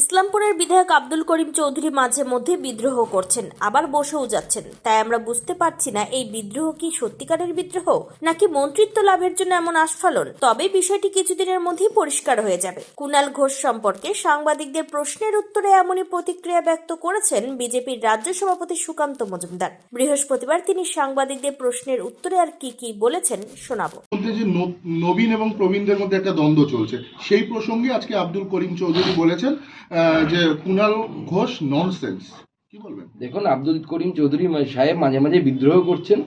ইসলামপুরের বিধায়ক আব্দুল করিম চৌধুরী মাঝে মধ্যে বিদ্রোহ করছেন, আবার বসেও যাচ্ছেন। তাই আমরা বুঝতে পারছি না এই বিদ্রোহ কি সত্যিকারের বিদ্রোহ, নাকি মন্ত্রিত্ব লাভের জন্য এমন আস্ফালন? তবে বিষয়টি কিছুদিনের মধ্যেই পরিষ্কার হয়ে যাবে। কুণাল ঘোষ সম্পর্কে সাংবাদিকদের প্রশ্নের উত্তরে এমনই প্রতিক্রিয়া ব্যক্ত করেছেন বিজেপির রাজ্য সভাপতি সুকান্ত মজুমদার। বৃহস্পতিবার তিনি সাংবাদিকদের প্রশ্নের উত্তরে আর কি কি বলেছেন শোনাবো। মধ্যে যে নবীন এবং প্রবীণদের মধ্যে একটা দ্বন্দ্ব চলছে। সেই প্রসঙ্গে আজকে আব্দুল করিম চৌধুরী বলেছেন যে কুণাল ঘোষ ননসেন্স কি বলবেন? দেখুন, আব্দুল করিম চৌধুরী সাহেব মাঝে মাঝে বিদ্রোহ করছেন,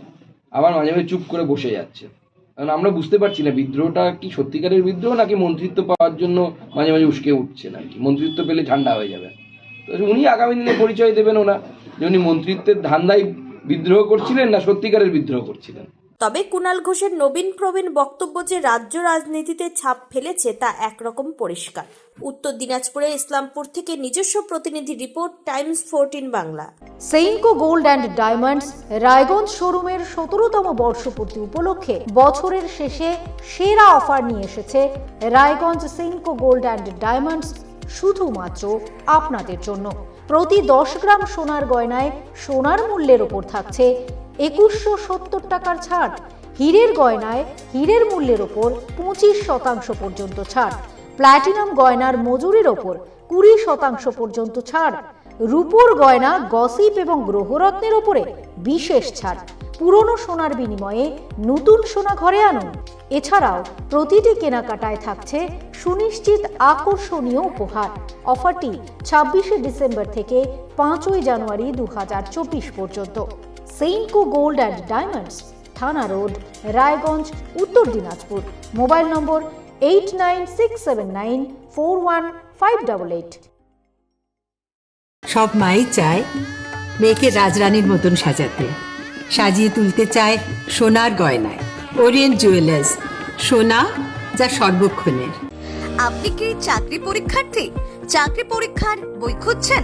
আবার মাঝে মাঝে চুপ করে বসে যাচ্ছেন। কারণ আমরা বুঝতে পারছি না, বিদ্রোহটা কি সত্যিকারের বিদ্রোহ নাকি মন্ত্রিত্ব পাওয়ার জন্য মাঝে মাঝে উস্কে উঠছে নাকি? মন্ত্রিত্ব পেলে ঠান্ডা হয়ে যাবে। তো উনি আগামী দিনে পরিচয় দেবেন ওনা যে উনি মন্ত্রিত্বের ধান্দায় বিদ্রোহ করছিলেন না সত্যিকারের বিদ্রোহ করছিলেন। তবে কুণাল ঘোষের নবীন প্রবীণ বক্তব্য যে রাজ্য রাজনীতিতে ছাপ ফেলেছে তা একরকম পরিষ্কার। উত্তর দিনাজপুরের ইসলামপুর থেকে নিজস্ব প্রতিনিধি report, Times fourteen Bangla. Senco Gold and Diamonds, Raiganj শোরুমের সতেরোতম বর্ষপূর্তি উপলক্ষে বছরের শেষে সেরা অফার নিয়ে এসেছে Raiganj Senco Gold and Diamonds, শুধুমাত্র আপনাদের জন্য। প্রতি দশ গ্রাম সোনার গয়নায় সোনার মূল্যের ওপর থাকছে একুশশো সত্তর টাকার ছাড়। হীরের গয়নায় হীরের মূল্যের ওপর পঁচিশ শতাংশ পর্যন্ত ছাড়। প্ল্যাটিনাম গয়নার মজুরির ওপর কুড়ি শতাংশ পর্যন্ত ছাড়। রূপোর গয়না, গসিপ এবং গ্রহরত্নের ওপরে বিশেষ ছাড়। পুরনো সোনার বিনিময়ে নতুন সোনা ঘরে আনুন। এছাড়াও প্রতিটি কেনাকাটায় থাকছে সুনিশ্চিত আকর্ষণীয় উপহার। অফারটি ছাব্বিশে ডিসেম্বর থেকে পাঁচই জানুয়ারি দু হাজার চব্বিশ পর্যন্ত। সেইনকো গোল্ড অ্যান্ড ডায়মন্ডস থানা road Raiganj Uttar Dinajpur mobile number eight nine six seven nine four one five double eight সব মাই চায় মেয়েকে রাজরানীর মতন সাজাতে। সাজিয়ে তুলতে চায় সোনার গয়নায়। ওরিয়েন্ট জুয়েলার্স সোনা যা সর্বক্ষণের। আপনি কি চাকরি পরীক্ষার্থী? চাকরি পরীক্ষার বই খুঁজছেন?